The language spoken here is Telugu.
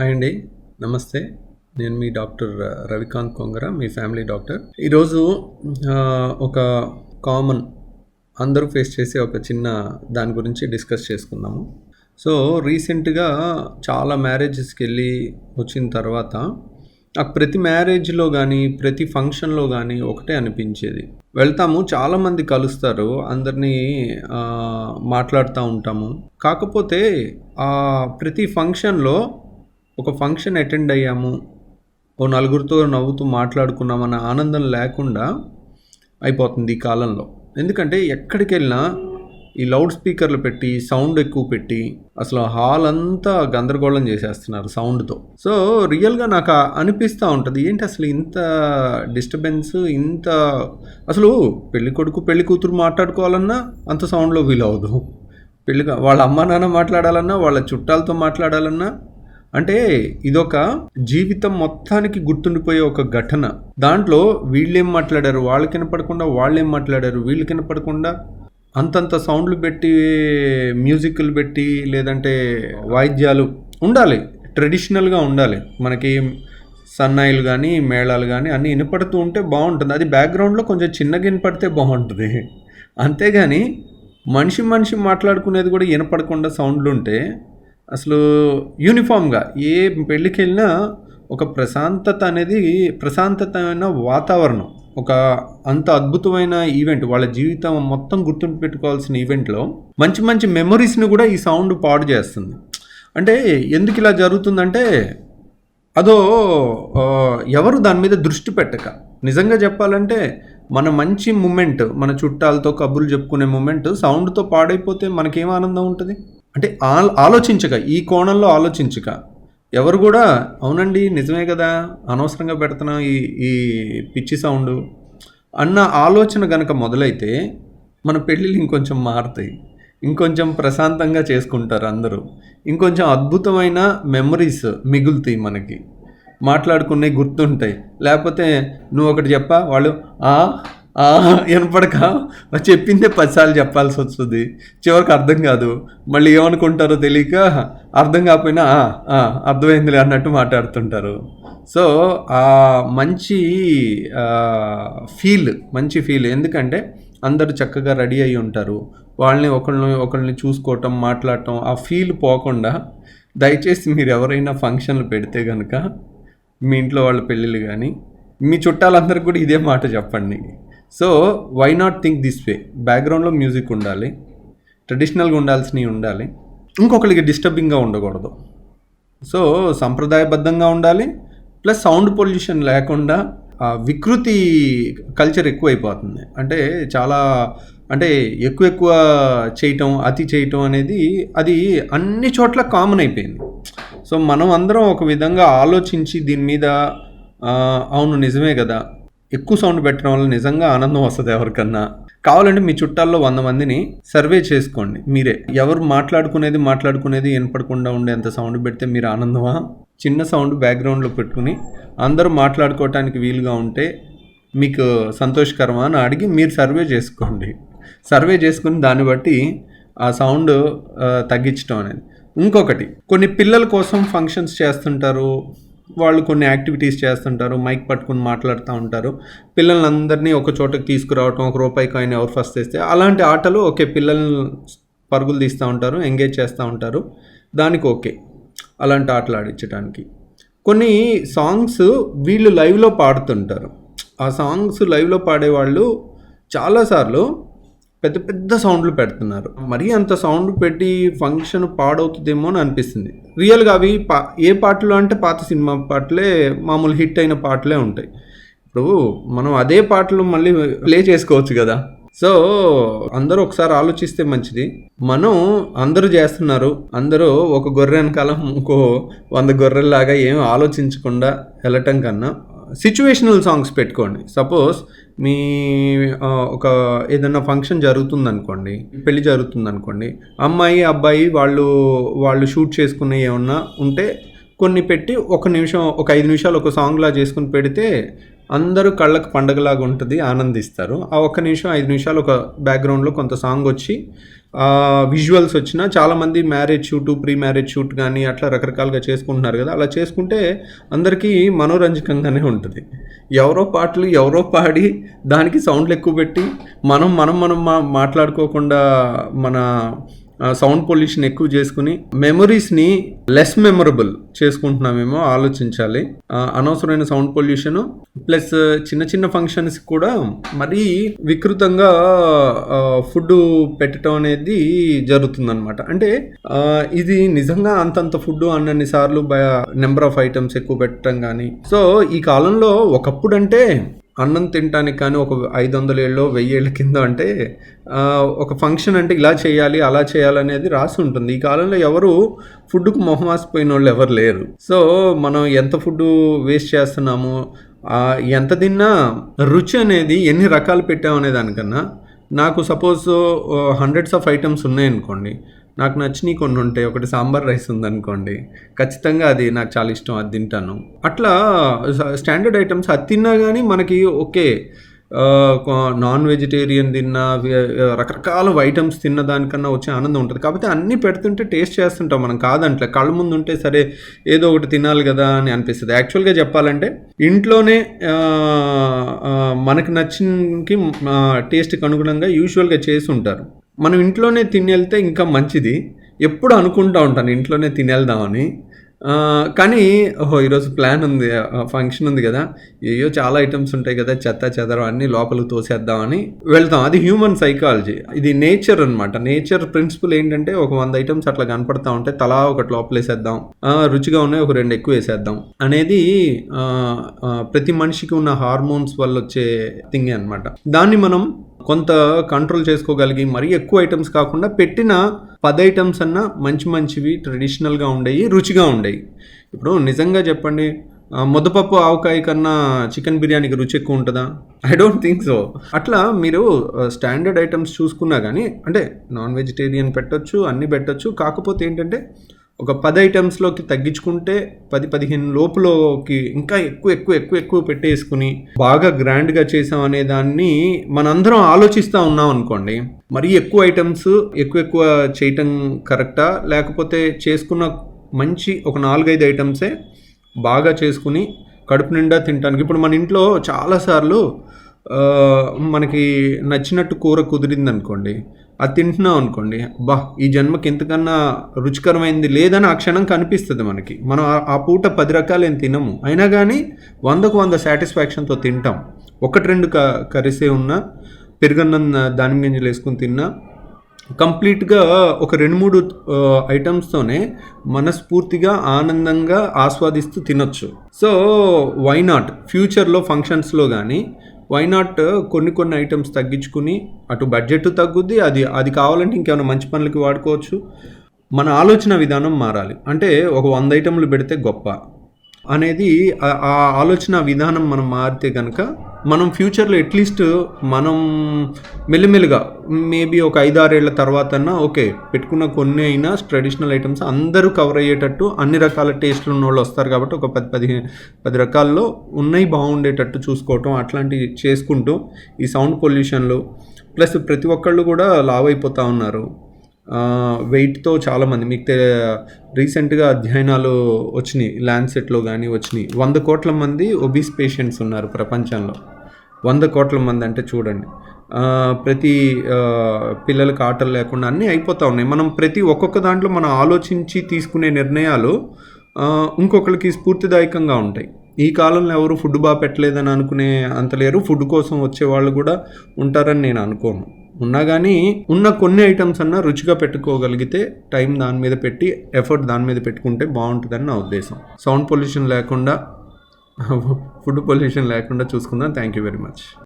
హాయ్ అండి. నమస్తే. నేను మీ డాక్టర్ రవికాంత్ కొంగర మీ ఫ్యామిలీ డాక్టర్. ఈరోజు ఒక కామన్ అందరూ ఫేస్ చేసే ఒక చిన్న దాని గురించి డిస్కస్ చేసుకుందాము. సో రీసెంట్గా చాలా మ్యారేజెస్కి వెళ్ళి వచ్చిన తర్వాత నాకు ప్రతి మ్యారేజ్లో కానీ ప్రతి ఫంక్షన్లో కానీ ఒకటే అనిపించేది. వెళ్తాము చాలామంది కలుస్తారు అందరినీ మాట్లాడుతూ ఉంటాము. కాకపోతే ఆ ప్రతి ఫంక్షన్లో ఒక ఫంక్షన్ అటెండ్ అయ్యాము. ఓ నలుగురితో నవ్వుతూ మాట్లాడుకున్నామన్న ఆనందం లేకుండా అయిపోతుంది ఈ కాలంలో. ఎందుకంటే ఎక్కడికి వెళ్ళినా ఈ లౌడ్ స్పీకర్లు పెట్టి సౌండ్ ఎక్కువ పెట్టి అసలు హాల్ అంతా గందరగోళం చేసేస్తున్నారు సౌండ్తో. సో రియల్గా నాకు అనిపిస్తూ ఉంటుంది ఏంటి అసలు ఇంత డిస్టర్బెన్స్ ఇంత అసలు పెళ్ళి కొడుకు పెళ్ళి కూతురు మాట్లాడుకోవాలన్నా అంత సౌండ్లో వీలవదు అవ్వదు వాళ్ళ అమ్మ నాన్న మాట్లాడాలన్నా వాళ్ళ చుట్టాలతో మాట్లాడాలన్నా అంటే ఇదొక జీవితం మొత్తానికి గుర్తుండిపోయే ఒక ఘటన. దాంట్లో వీళ్ళేం మాట్లాడారు? వాళ్ళకి కనపడకుండా వాళ్ళేం మాట్లాడారు? వీళ్ళు కనపడకుండా అంతంత సౌండ్లు పెట్టి మ్యూజిక్లు పెట్టి లేదంటే వాయిద్యాలు ఉండాలి. ట్రెడిషనల్గా ఉండాలి. మనకి సన్నాయిలు కానీ మేళాలు కానీ అన్నీ వినపడుతూ ఉంటే బాగుంటుంది. అది బ్యాక్గ్రౌండ్లో కొంచెం చిన్నగా వినపడితే బాగుంటుంది. అంతేగాని మనిషి మనిషి మాట్లాడుకునేది కూడా వినపడకుండా సౌండ్లు ఉంటే అసలు యూనిఫామ్గా ఏ పెళ్ళికి వెళ్ళినా ఒక ప్రశాంతత అనేది ప్రశాంతతమైన వాతావరణం ఒక అంత అద్భుతమైన ఈవెంట్ వాళ్ళ జీవితం మొత్తం గుర్తుండి పెట్టుకోవాల్సిన ఈవెంట్లో మంచి మంచి మెమరీస్ని కూడా ఈ సౌండ్ పాడు చేస్తుంది. అంటే ఎందుకు ఇలా జరుగుతుందంటే అదో ఎవరు దాని మీద దృష్టి పెట్టక. నిజంగా చెప్పాలంటే మన మంచి మూమెంట్ మన చుట్టాలతో కబుర్లు చెప్పుకునే మూమెంట్ సౌండ్తో పాడైపోతే మనకేం ఆనందం ఉంటుంది? అంటే ఆ- ఆలోచించక ఈ కోణంలో ఆలోచించక. ఎవరు కూడా అవునండి నిజమే కదా అనవసరంగా పెడుతున్నాం ఈ ఈ పిచ్చి సౌండ్ అన్న ఆలోచన గనక మొదలైతే మన పెళ్ళిళ్ళు ఇంకొంచెం మారుతాయి. ఇంకొంచెం ప్రశాంతంగా చేసుకుంటారు అందరూ. ఇంకొంచెం అద్భుతమైన మెమరీస్ మిగులుతాయి మనకి. మాట్లాడుకునే గుర్తుంటాయి. లేకపోతే నువ్వు ఒకటి చెప్పా? వాళ్ళు ఆ వినపడక చెప్పిందే పదిసార్లు చెప్పాల్సి వస్తుంది. చివరికి అర్థం కాదు. మళ్ళీ ఏమనుకుంటారో తెలియక అర్థం కాకపోయినా అర్థమైందిలే అన్నట్టు మాట్లాడుతుంటారు. సో ఆ మంచి ఫీల్ మంచి ఫీల్ ఎందుకంటే అందరూ చక్కగా రెడీ అయి ఉంటారు. వాళ్ళని ఒకళ్ళని ఒకళ్ళని చూసుకోవటం మాట్లాడటం ఆ ఫీల్ పోకుండా దయచేసి మీరు ఎవరైనా ఫంక్షన్లు పెడితే కనుక మీ ఇంట్లో వాళ్ళ పెళ్ళిళ్ళు కానీ మీ చుట్టాలందరికీ కూడా ఇదే మాట చెప్పండి. So why not think this way బ్యాక్గ్రౌండ్లో మ్యూజిక్ ఉండాలి ట్రెడిషనల్గా ఉండాల్సినవి ఉండాలి. ఇంకొకరికి డిస్టర్బింగ్గా ఉండకూడదు. సో సంప్రదాయబద్ధంగా ఉండాలి ప్లస్ సౌండ్ పొల్యూషన్ లేకుండా వికృతి కల్చర్ ఎక్కువైపోతుంది. అంటే చాలా అంటే ఎక్కువ ఎక్కువ చేయటం అతి చేయటం అనేది అది అన్ని చోట్ల కామన్ అయిపోయింది. సో మనం అందరం ఒక విధంగా ఆలోచించి దీని మీద అవును నిజమే కదా ఎక్కువ సౌండ్ పెట్టడం వల్ల నిజంగా ఆనందం వస్తుంది ఎవరికన్నా. కావాలంటే మీ చుట్టాల్లో వంద మందిని సర్వే చేసుకోండి. మీరే. ఎవరు మాట్లాడుకునేది మాట్లాడుకునేది వినపడకుండా ఉండేంత సౌండ్ పెడితే మీరు ఆనందమా? చిన్న సౌండ్ బ్యాక్గ్రౌండ్లో పెట్టుకుని అందరూ మాట్లాడుకోవటానికి వీలుగా ఉంటే మీకు సంతోషకరమా అని అడిగి మీరు సర్వే చేసుకోండి. సర్వే చేసుకుని దాన్ని బట్టి ఆ సౌండ్ తగ్గించడం అనేది. ఇంకొకటి కొన్ని పిల్లల కోసం ఫంక్షన్స్ చేస్తుంటారు. వాళ్ళు కొన్ని యాక్టివిటీస్ చేస్తుంటారు మైక్ పట్టుకుని మాట్లాడుతూ ఉంటారు. పిల్లలందరినీ ఒక చోటకి తీసుకురావటం ఒక రూపాయి కాయిన్ ఎవరు ఫస్ట్ తెస్తే అలాంటి ఆటలు ఓకే పిల్లల్ని పరుగులు తీస్తూ ఉంటారు ఎంగేజ్ చేస్తూ ఉంటారు. దానికి ఓకే అలాంటి ఆటలు ఆడించడానికి కొన్ని సాంగ్స్ వీళ్ళు లైవ్లో పాడుతుంటారు. ఆ సాంగ్స్ లైవ్లో పాడేవాళ్ళు చాలాసార్లు పెద్ద పెద్ద సౌండ్లు పెడుతున్నారు. మరీ అంత సౌండ్ పెట్టి ఫంక్షన్ పాడవుతుందేమో అని అనిపిస్తుంది. రియల్గా అవి పా ఏ పాటలు అంటే పాత సినిమా పాటలే మామూలు హిట్ అయిన పాటలే ఉంటాయి. ఇప్పుడు మనం అదే పాటలు మళ్ళీ ప్లే చేసుకోవచ్చు కదా. సో అందరూ ఒకసారి ఆలోచిస్తే మంచిది. మనం అందరూ చేస్తున్నారు. అందరూ ఒక గొర్రె వెనకాల ఇంకో వంద గొర్రెల్లాగా ఏం ఆలోచించకుండా వెళ్ళటం కన్నా సిచ్యువేషనల్ సాంగ్స్ పెట్టుకోండి. సపోజ్ మీ ఒక ఏదైనా ఫంక్షన్ జరుగుతుంది అనుకోండి పెళ్ళి జరుగుతుంది అనుకోండి అమ్మాయి అబ్బాయి వాళ్ళు వాళ్ళు షూట్ చేసుకునే ఏమన్నా ఉంటే కొన్ని పెట్టి ఒక నిమిషం ఒక ఐదు నిమిషాలు ఒక సాంగ్లా చేసుకుని పెడితే అందరూ కళ్ళకు పండగలాగా ఉంటుంది ఆనందిస్తారు. ఆ ఒక్క నిమిషం ఐదు నిమిషాలు ఒక బ్యాక్గ్రౌండ్లో కొంత సాంగ్ వచ్చి విజువల్స్ వచ్చిన చాలామంది marriage shoot pre marriage shoot కానీ అట్లా రకరకాలుగా చేసుకుంటున్నారు కదా. అలా చేసుకుంటే అందరికీ మనోరంజకంగానే ఉంటుంది. ఎవరో పాటలు ఎవరో పాడి దానికి సౌండ్లు ఎక్కువ పెట్టి మనం మనం మనం మా మాట్లాడుకోకుండా మన సౌండ్ పొల్యూషన్ ఎక్కువ చేసుకుని మెమరీస్ని లెస్ మెమరబుల్ చేసుకుంటున్నామేమో ఆలోచించాలి. అనవసరమైన సౌండ్ పొల్యూషన్ ప్లస్ చిన్న చిన్న ఫంక్షన్స్ కూడా మరీ వికృతంగా ఫుడ్ పెట్టడం అనేది జరుగుతుందన్నమాట. అంటే ఇది నిజంగా అంతంత ఫుడ్ అన్నన్ని సార్లు నెంబర్ ఆఫ్ ఐటమ్స్ ఎక్కువ పెట్టడం కానీ సో ఈ కాలంలో ఒకప్పుడు అంటే అన్నం తినటానికి కానీ ఒక ఐదు వందల ఏళ్ళు వెయ్యి ఏళ్ళ కింద అంటే ఒక ఫంక్షన్ అంటే ఇలా చేయాలి అలా చేయాలనేది రాసి ఉంటుంది. ఈ కాలంలో ఎవరు ఫుడ్కు మొహమాసిపోయిన వాళ్ళు ఎవరు లేరు. సో మనం ఎంత ఫుడ్ వేస్ట్ చేస్తున్నాము ఎంత తిన్నా రుచి అనేది ఎన్ని రకాలు పెట్టామనే దానికన్నా నాకు సపోజ్ హండ్రెడ్స్ ఆఫ్ ఐటమ్స్ ఉన్నాయనుకోండి నాకు నచ్చినవి కొన్ని ఉంటాయి ఒకటి సాంబార్ రైస్ ఉందనుకోండి ఖచ్చితంగా అది నాకు చాలా ఇష్టం అది తింటాను. అట్లా స్టాండర్డ్ ఐటమ్స్ అది తిన్నా కానీ మనకి ఓకే. నాన్ వెజిటేరియన్ తిన్నా రకరకాల ఐటమ్స్ తిన్న దానికన్నా వచ్చే ఆనందం ఉంటుంది. కాకపోతే అన్నీ పెడుతుంటే టేస్ట్ చేస్తుంటాం మనం కాదంట్లే. కళ్ళ ముందు ఉంటే సరే ఏదో ఒకటి తినాలి కదా అని అనిపిస్తుంది. యాక్చువల్గా చెప్పాలంటే ఇంట్లోనే మనకు నచ్చినకి టేస్ట్కి అనుగుణంగా యూజువల్గా చేసి ఉంటారు. మనం ఇంట్లోనే తినేళ్తే ఇంకా మంచిది. ఎప్పుడు అనుకుంటా ఉంటాను ఇంట్లోనే తినేద్దామని కానీ ఓహో ఈరోజు ప్లాన్ ఉంది ఫంక్షన్ ఉంది కదా. ఏయో చాలా ఐటమ్స్ ఉంటాయి కదా చెత్త చెదరం అన్ని లోపలికి తోసేద్దామని వెళ్తాం. అది హ్యూమన్ సైకాలజీ. ఇది నేచర్ అనమాట నేచర్ ప్రిన్సిపల్ ఏంటంటే ఒక వంద ఐటమ్స్ అట్లా కనపడతా ఉంటే తలా ఒకటి లోపలేసేద్దాం. రుచిగా ఉన్నాయి ఒక రెండు ఎక్కువ వేసేద్దాం. అనేది ప్రతి మనిషికి ఉన్న హార్మోన్స్ వల్ల వచ్చే థింగ్ అనమాట దాన్ని మనం కొంత కంట్రోల్ చేసుకోగలిగి మరీ ఎక్కువ ఐటమ్స్ కాకుండా పెట్టిన పది ఐటమ్స్ అన్నా మంచి మంచివి ట్రెడిషనల్గా ఉండేవి రుచిగా ఉండేవి ఇప్పుడు నిజంగా చెప్పండి ముద్దపప్పు ఆవకాయ కన్నా చికెన్ బిర్యానీకి రుచి ఎక్కువ ఉంటుందా? ఐ డోంట్ థింక్ సో అట్లా మీరు స్టాండర్డ్ ఐటమ్స్ చూసుకున్నా కానీ అంటే నాన్ వెజిటేరియన్ పెట్టొచ్చు అన్నీ పెట్టొచ్చు. కాకపోతే ఏంటంటే ఒక పది ఐటమ్స్లోకి తగ్గించుకుంటే పది పదిహేను లోపులోకి ఇంకా ఎక్కువ ఎక్కువ ఎక్కువ ఎక్కువ పెట్టేసుకుని బాగా గ్రాండ్గా చేసాం అనే దాన్ని మనందరం ఆలోచిస్తూ ఉన్నాం అనుకోండి. మరీ ఎక్కువ ఐటమ్స్ ఎక్కువ ఎక్కువ చేయటం కరెక్టా లేకపోతే చేసుకున్న మంచి ఒక నాలుగైదు ఐటమ్సే బాగా చేసుకుని కడుపు నిండా తినడానికి ఇప్పుడు మన ఇంట్లో చాలాసార్లు మనకి నచ్చినట్టు కూర కుదిరింది అనుకోండి అది తింటున్నాం అనుకోండి బా ఈ జన్మకి ఇంతకన్నా రుచికరమైంది లేదని ఆ క్షణం కనిపిస్తుంది మనకి. మనం ఆ- పూట పది రకాలు ఏం తినము. అయినా కానీ వందకు వంద సాటిస్ఫాక్షన్తో తింటాం. ఒకటి రెండు క కరిసే ఉన్నా పెరుగన్నం దానిమ్మ గింజలు వేసుకుని తిన్నా కంప్లీట్గా ఒక రెండు మూడు ఐటమ్స్తోనే మనస్ఫూర్తిగా ఆనందంగా ఆస్వాదిస్తూ తినొచ్చు. సో వై నాట్ ఫ్యూచర్లో ఫంక్షన్స్లో కానీ వై నాట్ uh, కొన్ని కొన్ని ఐటమ్స్ తగ్గించుకుని అటు బడ్జెట్ తగ్గుద్ది అది అది కావాలంటే ఇంకేమైనా మంచి పనులకి వాడుకోవచ్చు. మన ఆలోచన విధానం మారాలి. అంటే ఒక వంద ఐటెంలు పెడితే గొప్ప. అనేది ఆ- ఆలోచన విధానం మనం మారితే కనుక మనం ఫ్యూచర్లో అట్లీస్ట్ మనం మెల్లిమెల్లిగా మేబీ ఒక ఐదారేళ్ళ తర్వాత ఓకే పెట్టుకున్న కొన్ని అయినా ట్రెడిషనల్ ఐటమ్స్ అందరూ కవర్ అయ్యేటట్టు అన్ని రకాల టేస్ట్లు ఉన్న వాళ్ళు వస్తారు కాబట్టి ఒక పది పది పది రకాల్లో ఉన్నాయి బాగుండేటట్టు చూసుకోవటం అట్లాంటివి చేసుకుంటూ ఈ సౌండ్ పొల్యూషన్లు ప్లస్ ప్రతి ఒక్కళ్ళు కూడా లావ్ అయిపోతూ ఉన్నారు. వెయిట్తో చాలామంది మీకు రీసెంట్గా అధ్యయనాలు వచ్చినాయి ల్యాండ్సెట్లో కానీ వచ్చినాయి. వంద కోట్ల మంది ఒబీస్ పేషెంట్స్ ఉన్నారు ప్రపంచంలో. వంద కోట్ల మంది అంటే చూడండి. ప్రతి పిల్లలకు పిల్లలకి ఆటలు లేకుండా అన్నీ అయిపోతూ ఉన్నాయి. మనం ప్రతి ఒక్కొక్క దాంట్లో మనం ఆలోచించి తీసుకునే నిర్ణయాలు ఇంకొకరికి స్ఫూర్తిదాయకంగా ఉంటాయి. ఈ కాలంలో ఎవరు ఫుడ్ బాగా పెట్టలేదని అనుకునే అంత లేరు. ఫుడ్ కోసం వచ్చే వాళ్ళు కూడా ఉంటారని నేను అనుకోను. ఉన్నా కానీ ఉన్న కొన్ని ఐటమ్స్ అన్నా రుచిగా పెట్టుకోగలిగితే టైం దాని మీద పెట్టి ఎఫర్ట్ దాని మీద పెట్టుకుంటే బాగుంటుందని నా ఉద్దేశం. సౌండ్ పొల్యూషన్ లేకుండా ఫుడ్ పొల్యూషన్ లేకుండా చూసుకుందాం. Thank you very much.